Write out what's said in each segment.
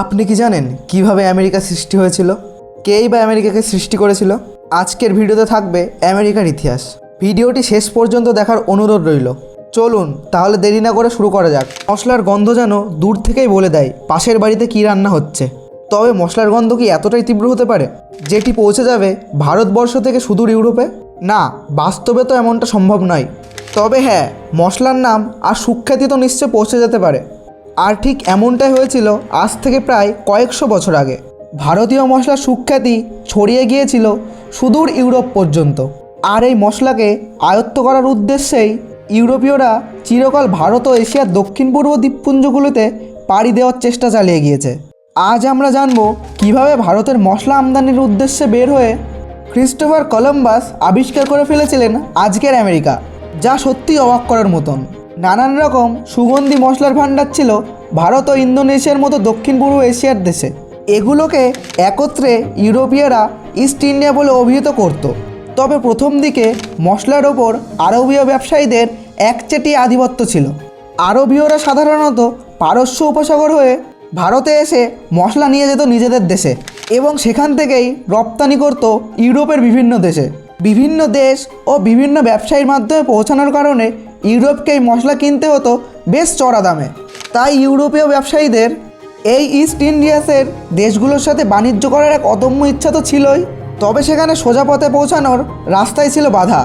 আপনি কি জানেন কীভাবে আমেরিকা সৃষ্টি হয়েছিল? কেই বা আমেরিকাকে সৃষ্টি করেছিল? আজকের ভিডিওতে থাকবে আমেরিকার ইতিহাস। ভিডিওটি শেষ পর্যন্ত দেখার অনুরোধ রইল। চলুন, তাহলে দেরি না করে শুরু করা যাক। মশলার গন্ধ যেন দূর থেকেই বলে দেয়, পাশের বাড়িতে কী রান্না হচ্ছে। তবে মশলার গন্ধ কি এতটাই তীব্র হতে পারে? যেটি পৌঁছে যাবে ভারতবর্ষ থেকে সুদূর ইউরোপে? না, বাস্তবে তো এমনটা সম্ভব নয়। তবে হ্যাঁ মশলার নাম আর সুখ্যাতি তো নিশ্চয় পৌঁছে যেতে পারে। আর ঠিক এমনটাই হয়েছিল আজ থেকে প্রায় কয়েকশো বছর আগে। ভারতীয় মশলার সুখ্যাতি ছড়িয়ে গিয়েছিল সুদূর ইউরোপ পর্যন্ত। আর এই মশলাকে আয়ত্ত করার উদ্দেশ্যেই ইউরোপীয়রা চিরকাল ভারত ও এশিয়ার দক্ষিণ পূর্ব দ্বীপপুঞ্জগুলোতে পাড়ি দেওয়ার চেষ্টা চালিয়ে গিয়েছে। আজ আমরা জানব কীভাবে ভারতের মশলা আমদানির উদ্দেশ্যে বের হয়ে ক্রিস্টোফার কলম্বাস আবিষ্কার করে ফেলেছিলেন আজকের আমেরিকা, যা সত্যি অবাক করার মতন। নানান রকম সুগন্ধি মশলার ভাণ্ডার ছিল ভারত ও ইন্দোনেশিয়ার মতো দক্ষিণ পূর্ব এশিয়ার দেশে। এগুলোকে একত্রে ইউরোপীয়রা ইস্ট ইন্ডিয়া বলে অভিহিত করত। তবে প্রথম দিকে মশলার ওপর আরবীয় ব্যবসায়ীদের একচেটি আধিপত্য ছিল। আরবীয়রা সাধারণত পারস্য উপসাগর হয়ে ভারতে এসে মশলা নিয়ে যেত নিজেদের দেশে এবং সেখান থেকেই রপ্তানি করত ইউরোপের বিভিন্ন দেশে। বিভিন্ন দেশ ও বিভিন্ন ব্যবসায়ীর মাধ্যমে পৌঁছানোর কারণে ইউরোপকে এই মশলা কিনতে হতো বেশ চড়া দামে। তাই ইউরোপীয় ব্যবসায়ীদের এই ইস্ট ইন্ডিয়াসের দেশগুলোর সাথে বাণিজ্য করার এক অদম্য ইচ্ছা তো ছিলই। তবে সেখানে সোজা পথে পৌঁছানোর রাস্তায় ছিল বাধা।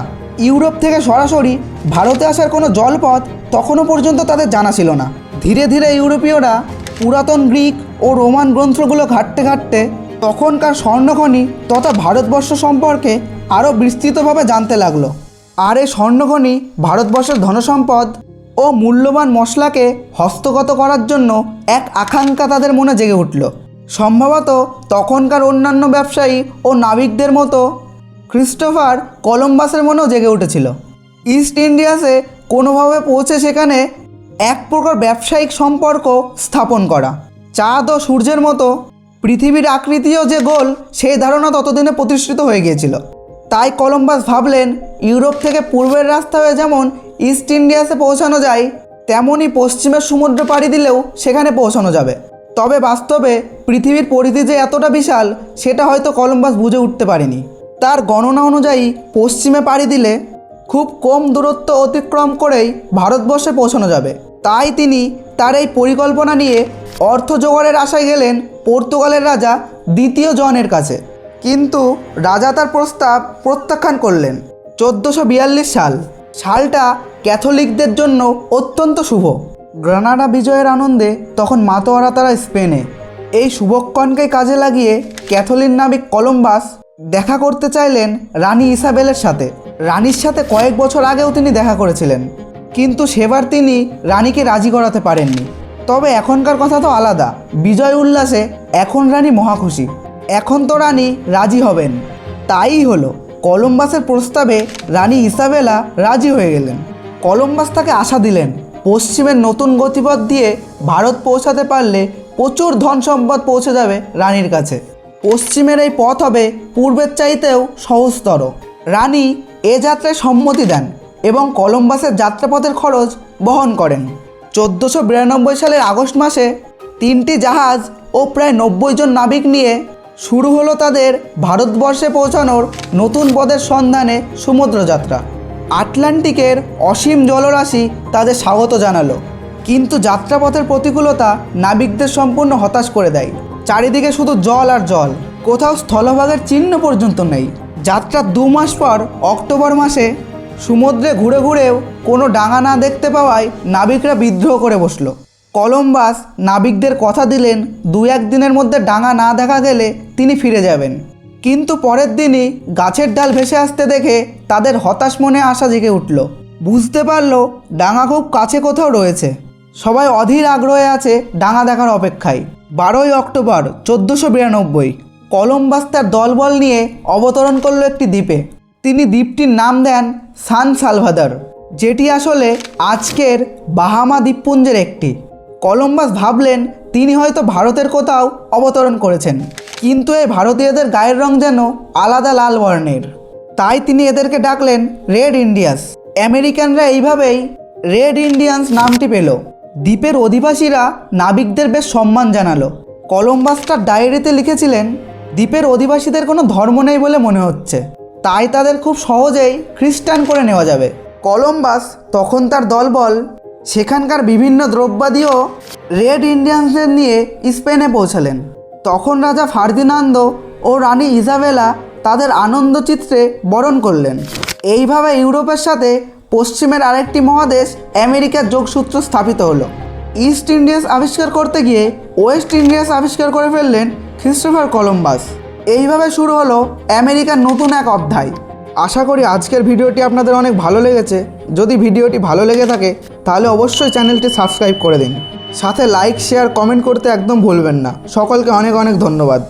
ইউরোপ থেকে সরাসরি ভারতে আসার কোনো জলপথ তখনও পর্যন্ত তাদের জানা ছিল না। ধীরে ধীরে ইউরোপীয়রা পুরাতন গ্রিক ও রোমান গ্রন্থগুলো ঘাঁটতে ঘাঁটতে তখনকার স্বর্ণখনি তথা ভারতবর্ষ সম্পর্কে আরও বিস্তৃতভাবে জানতে লাগল। আর এই স্বর্ণখনি, ভারতবর্ষের ধনসম্পদ ও মূল্যবান মশলাকে হস্তগত করার জন্য এক আকাঙ্ক্ষা তাদের মনে জেগে উঠল। সম্ভবত তখনকার অন্যান্য ব্যবসায়ী ও নাবিকদের মতো ক্রিস্টোফার কলম্বাসের মনেও জেগে উঠেছিল। ইস্ট ইন্ডিয়াসে কোনোভাবে পৌঁছে সেখানে এক প্রকার ব্যবসায়িক সম্পর্ক স্থাপন করা। চাঁদ ও সূর্যের মতো পৃথিবীর আকৃতিও যে গোল, সেই ধারণা ততদিনে প্রতিষ্ঠিত হয়ে গিয়েছিল। তাই কলম্বাস ভাবলেন, ইউরোপ থেকে পূর্বের রাস্তা হয়ে যেমন ইস্ট ইন্ডিয়াসে পৌঁছানো যায়, তেমনই পশ্চিমের সমুদ্র পাড়ি দিলেও সেখানে পৌঁছানো যাবে। তবে বাস্তবে পৃথিবীর পরিধি যে এতটা বিশাল, সেটা হয়তো কলম্বাস বুঝে উঠতে পারেনি। তার গণনা অনুযায়ী পশ্চিমে পাড়ি দিলে খুব কম দূরত্ব অতিক্রম করেই ভারতবর্ষে পৌঁছানো যাবে। তাই তিনি তার এই পরিকল্পনা নিয়ে অর্থ জোগাড়ের আশায় গেলেন পর্তুগালের রাজা দ্বিতীয় জনের কাছে। কিন্তু রাজা তার প্রস্তাব প্রত্যাখ্যান করলেন। চোদ্দোশো বিয়াল্লিশ সাল। সালটা ক্যাথলিকদের জন্য অত্যন্ত শুভ। গ্রানাডা বিজয়ের আনন্দে তখন মাতোয়ারা তারা স্পেনে। এই শুভক্ষণকে কাজে লাগিয়ে ক্যাথলিক নাবিক কলম্বাস দেখা করতে চাইলেন রানী ইসাবেলের সাথে। রানীর সাথে কয়েক বছর আগেও তিনি দেখা করেছিলেন। কিন্তু সেবার তিনি রানীকে রাজি করাতে পারেননি। তবে এখনকার কথা তো আলাদা। বিজয় উল্লাসে এখন রানী মহাখুশি। এখন তো রানী রাজি হবেন। তাই হলো, কলম্বাসের প্রস্তাবে রানী ইসাবেলা রাজি হয়ে গেলেন। কলম্বাস তাকে আশা দিলেন, পশ্চিমের নতুন গতিপথ দিয়ে ভারত পৌঁছাতে পারলে প্রচুর ধন সম্পদ পৌঁছে যাবে রানীর কাছে। পশ্চিমের এই পথ হবে পূর্বের চাইতেও সহজতর। রানী এ যাত্রায় সম্মতি দেন এবং কলম্বাসের যাত্রাপথের খরচ বহন করেন। চোদ্দোশো বিরানব্বই সালের আগস্ট মাসে তিনটি জাহাজ ও প্রায় নব্বই জন নাবিক নিয়ে শুরু হলো তাদের ভারতবর্ষে পৌঁছানোর নতুন পদের সন্ধানে সমুদ্রযাত্রা। আটলান্টিকের অসীম জলরাশি তাদের স্বাগত জানালো। কিন্তু যাত্রাপথের প্রতিকূলতা নাবিকদের সম্পূর্ণ হতাশ করে দেয়। চারিদিকে শুধু জল আর জল, কোথাও স্থলভাগের চিহ্ন পর্যন্ত নেই। যাত্রার দু মাস পর অক্টোবর মাসে সমুদ্রে ঘুরে ঘুরেও কোনো ডাঙা না দেখতে পাওয়ায় নাবিকরা বিদ্রোহ করে বসল। কলম্বাস নাবিকদের কথা দিলেন দু এক দিনের মধ্যে ডাঙা না দেখা গেলে তিনি ফিরে যাবেন। কিন্তু পরের দিনই গাছের ডাল ভেসে আসতে দেখে তাদের হতাশ মনে আশা জেগে উঠল। বুঝতে পারল, ডাঙা খুব কাছে কোথাও রয়েছে। সবাই অধীর আগ্রহে আছে ডাঙা দেখার অপেক্ষায়। বারোই অক্টোবর চোদ্দোশো বিরানব্বই, কলম্বাস তার দলবল নিয়ে অবতরণ করল একটি দ্বীপে। তিনি দ্বীপটির নাম দেন সান সালভাদার, যেটি আসলে আজকের বাহামা দ্বীপপুঞ্জের একটি। কলম্বাস ভাবলেন তিনি হয়তো ভারতের কোথাও অবতরণ করেছেন। কিন্তু এই ভারতীয়দের গায়ের রং যেন আলাদা লাল বর্ণের। তাই তিনি এদেরকে ডাকলেন রেড ইন্ডিয়াস আমেরিকানরা এইভাবেই রেড ইন্ডিয়ান্স নামটি পেল। দ্বীপের অধিবাসীরা নাবিকদের বেশ সম্মান জানালো। কলম্বাস তার ডায়েরিতে লিখেছিলেন, দ্বীপের অধিবাসীদের কোনো ধর্ম নেই বলে মনে হচ্ছে। তাই তাদের খুব সহজেই খ্রিস্টান করে নেওয়া যাবে। কলম্বাস তখন তার দলবল সেখানকার বিভিন্ন দ্রব্যাদিও রেড ইন্ডিয়ানসদের নিয়ে স্পেনে পৌঁছালেন। তখন রাজা ফার্দিনান্দো ও রানী ইজাবেলা তাদের আনন্দচিত্রে বরণ করলেন। এইভাবে ইউরোপের সাথে পশ্চিমের আরেকটি মহাদেশ আমেরিকার যোগসূত্র স্থাপিত হলো। ইস্ট ইন্ডিয়াস আবিষ্কার করতে গিয়ে ওয়েস্ট ইন্ডিয়াস আবিষ্কার করে ফেললেন খ্রিস্টোফার কলম্বাস। এইভাবে শুরু হলো আমেরিকার নতুন এক অধ্যায়। আশা করি আজকের ভিডিওটি আপনাদের অনেক ভালো লেগেছে। যদি ভিডিওটি ভালো লেগে থাকে, তাহলে অবশ্যই চ্যানেলটি সাবস্ক্রাইব করে দিন। সাথে লাইক শেয়ার কমেন্ট করতে একদম ভুলবেন না। সকলকে অনেক অনেক ধন্যবাদ।